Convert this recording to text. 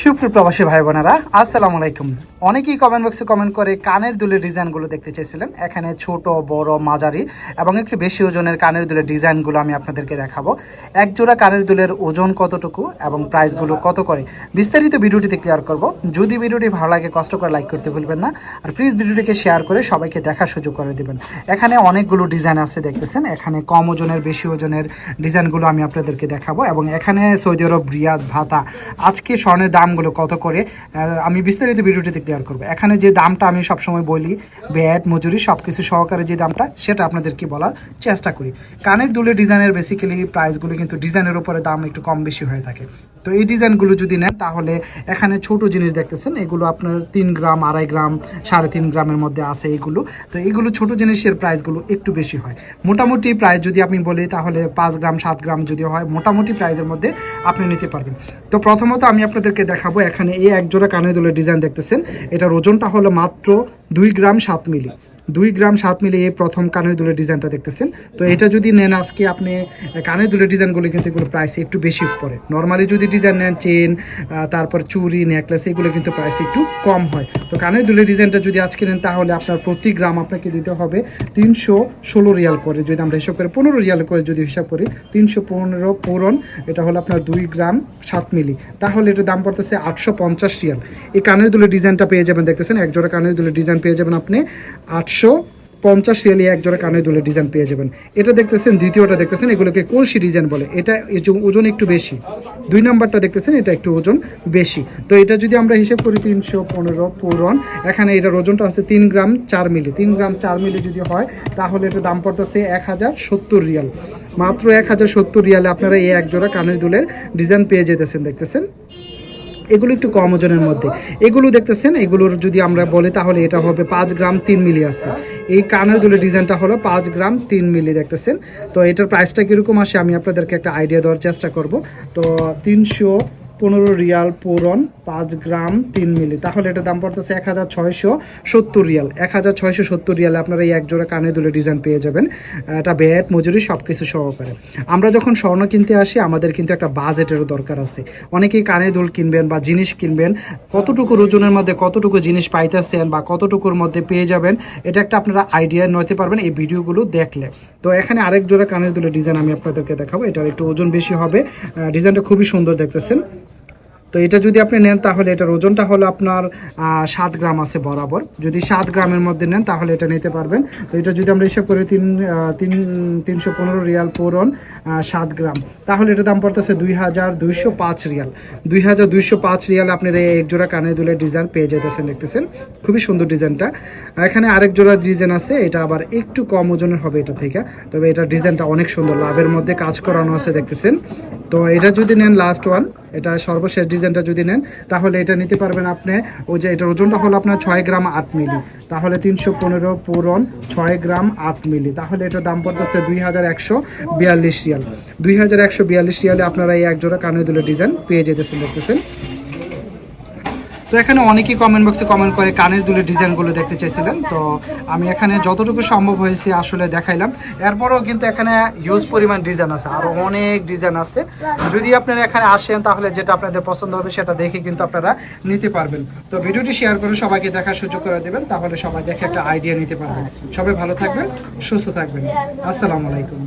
সুপ্রবাসী ভাই বোনেরা আসসালামু আলাইকুম। অনেকেই কমেন্ট বক্সে কমেন্ট করে কানের দুলের ডিজাইনগুলো দেখতে চেয়েছিলেন। এখানে ছোট, বড়, মাঝারি এবং একটু বেশি ওজনের কানের দুলের ডিজাইনগুলো আমি আপনাদেরকে দেখাবো। এক জোড়া কানের দুলের ওজন কতটুকু এবং প্রাইসগুলো কত করে? বিস্তারিত ভিডিওটিতে ক্লিয়ার করব। যদি ভিডিওটি ভালো লাগে, কষ্ট করে লাইক করতে ভুলবেন না। আর প্লিজ ভিডিওটিকে শেয়ার করে সবাইকে দেখার সুযোগ করে দেবেন। এখানে অনেকগুলো ডিজাইন আছে দেখতেছেন। এখানে কম ওজনের, বেশি ওজনের ডিজাইনগুলো আমি আপনাদেরকে দেখাবো এবং এখানে সৌদি আরব, রিয়াদ, ভাতা। আজকে স্বর্ণের দামগুলো কত করে আমি বিস্তারিত ভিডিওটিতে ক্লিয়ার করব। এখানে যে দামটা আমি সবসময় বলি ব্যাট মজুরি সব কিছু সহকারে যে দামটা, সেটা আপনাদেরকে বলার চেষ্টা করি। কানের দুলের ডিজাইনের বেসিক্যালি প্রাইসগুলো কিন্তু ডিজাইনের উপরে দাম একটু কম বেশি হয়ে থাকে। তো এই ডিজাইনগুলো যদি নেন, তাহলে এখানে ছোট জিনিস দেখতেছেন, এগুলো আপনার তিন গ্রাম, আড়াই গ্রাম, সাড়ে তিন গ্রামের মধ্যে আছে এগুলো। তো এগুলো ছোট জিনিসের প্রাইসগুলো একটু বেশি হয়। মোটামুটি প্রাইস যদি আপনি বলি, তাহলে পাঁচ গ্রাম, সাত গ্রাম যদি হয়, মোটামুটি প্রাইসের মধ্যে আপনি নিতে পারবেন। তো প্রথমত আমি আপনাদেরকে দেখাবো, এখানে এই এক জোড়া কানের দুলের ডিজাইন দেখতেছেন। এটার ওজনটা হলো মাত্র দুই গ্রাম সাত মিলি। দুই গ্রাম সাত মিলি এই প্রথম কানের দুলের ডিজাইনটা দেখতেছেন। তো এটা যদি নেন আজকে আপনি কানের দুলের ডিজাইনগুলো কিন্তু এগুলো প্রাইস একটু বেশি পড়ে। নর্মালি যদি ডিজাইন নেন চেন তারপর চুরি নেকলেস এগুলো কিন্তু প্রাইস একটু কম হয়। তো কানের দুলের ডিজাইনটা যদি আজকে নেন, তাহলে আপনার প্রতি গ্রাম আপনাকে দিতে হবে তিনশো ষোলো রিয়াল করে। যদি আমরা হিসাব করি, পনেরো রিয়াল করে যদি হিসাব করি, তিনশো পনেরো পূরণ, এটা হলো আপনার দুই গ্রাম সাত মিলি। তাহলে এটার দাম পড়তেছে আটশো পঞ্চাশ রিয়াল। এই কানের দুলের ডিজাইনটা পেয়ে যাবেন, দেখতেছেন এক জোড়া কানের দুলের ডিজাইন পেয়ে যাবেন আপনি আটশো পঞ্চাশ রিয়ালি এক জোড়া কানের দুলের ডিজাইন পেয়ে যাবেন। এটা দেখতেছেন, দ্বিতীয়টা দেখতেছেন, এগুলোকে কলসি ডিজাইন বলে। এটা ওজন একটু বেশি। দুই নাম্বারটা দেখতেছেন, এটা একটু ওজন বেশি। তো এটা যদি আমরা হিসেব করি তিনশো পনেরো পূরণ, এখানে এটার ওজনটা হচ্ছে তিন গ্রাম চার মিলি। তিন গ্রাম চার মিলি যদি হয়, তাহলে এটা দাম পড়তেছে এক হাজার সত্তর রিয়াল। মাত্র এক হাজার সত্তর রিয়ালে আপনারা এই এক জোড়া কানের দুলের ডিজাইন পেয়ে যেতেছেন, দেখতেছেন? এগুলো একটু কম ওজনের মধ্যে। এগুলো দেখতেছেন, এগুলোর যদি আমরা বলি তাহলে এটা হবে পাঁচ গ্রাম তিন মিলি আছে। এই কানের দুলের ডিজাইনটা হলো পাঁচ গ্রাম তিন মিলি দেখতেছেন। তো এটার প্রাইসটা কীরকম আসে আমি আপনাদেরকে একটা আইডিয়া দেওয়ার চেষ্টা করব। তো তিনশো পনেরো রিয়াল পূরণ পাঁচ গ্রাম, তিন মিলি। তাহলে এটা দাম পড়তেছে এক হাজার ছয়শো সত্তর রিয়াল। এক হাজার ছয়শো সত্তর রিয়ালে আপনারা এই এক জোড়া কানে দুলে ডিজাইন পেয়ে যাবেন। এটা ব্যাট, মজুরি সব কিছু সহকারে। আমরা যখন স্বর্ণ কিনতে আসি, আমাদের কিন্তু একটা বাজেটেরও দরকার আছে। অনেকেই কানে দুল কিনবেন বা জিনিস কিনবেন, কতটুকু ওজনের মধ্যে কতটুকু জিনিস পাইতেছেন বা কতটুকুর মধ্যে পেয়ে যাবেন, এটা একটা আপনারা আইডিয়া নিতে পারবেন এই ভিডিওগুলো দেখলে। তো এখানে আরেক জোড়া কানের দুলের ডিজাইন আমি আপনাদেরকে দেখাবো। এটার একটু ওজন বেশি হবে। ডিজাইনটা খুবই সুন্দর দেখতেছেন। তো এটা যদি আপনি নেন তাহলে এটার ওজনটা হলো আপনার সাত গ্রাম আছে বরাবর। যদি সাত গ্রামের মধ্যে নেন তাহলে এটা নিতে পারবেন। তো এটা যদি আমরা হিসাব করি তিন তিন, তিনশো পনেরো রিয়াল পূরণ সাত গ্রাম। তাহলে এটা দাম পড়তেছে দুই হাজার দুইশো পাঁচ রিয়াল। দুই হাজার দুইশো পাঁচ রিয়াল আপনার এই এক জোড়া কানে দুলের ডিজাইন পেয়ে যেতেছেন দেখতেছেন? খুবই সুন্দর ডিজাইনটা। এখানে আরেক জোড়া ডিজাইন আছে, এটা আবার একটু কম ওজনের হবে এটা থেকে। তবে এটা ডিজাইনটা অনেক সুন্দর, লাভের মধ্যে কাজ করানো আছে, দেখতেছেন? তো এটা যদি নেন লাস্ট ওয়ান এটা সর্বশেষ ডিজাইনটা যদি নেন, তাহলে এটা নিতে পারবেন আপনি, ওই যে এটার ওজনটা হলো আপনার ছয় গ্রাম আট মিলি। তাহলে তিনশো পনেরো পূরণ ছয় গ্রাম আট মিলি। তাহলে এটার দাম পড়তেছে দুই হাজার একশো বিয়াল্লিশ রিয়াল। দুই হাজার একশো বিয়াল্লিশ রিয়ালে আপনারা এই একজোড়া কানে দুলের ডিজাইন পেয়ে যেতেছেন, দেখতেছেন। তো এখানে অনেকেই কমেন্ট বক্সে কমেন্ট করে কানের দুলের ডিজাইনগুলো দেখতে চাইছিলেন। তো আমি এখানে যতটুকু সম্ভব হয়েছে আসলে দেখাইলাম। এরপরও কিন্তু এখানে হিউজ পরিমাণ ডিজাইন আছে আরও অনেক ডিজাইন আছে। যদি আপনারা এখানে আসেন তাহলে যেটা আপনাদের পছন্দ হবে সেটা দেখে কিন্তু আপনারা নিতে পারবেন। তো ভিডিওটি শেয়ার করে সবাইকে দেখার সুযোগ করে দেবেন, তাহলে সবাই দেখে একটা আইডিয়া নিতে পারবেন সবাই ভালো থাকবেন, সুস্থ থাকবেন। আসসালামু আলাইকুম।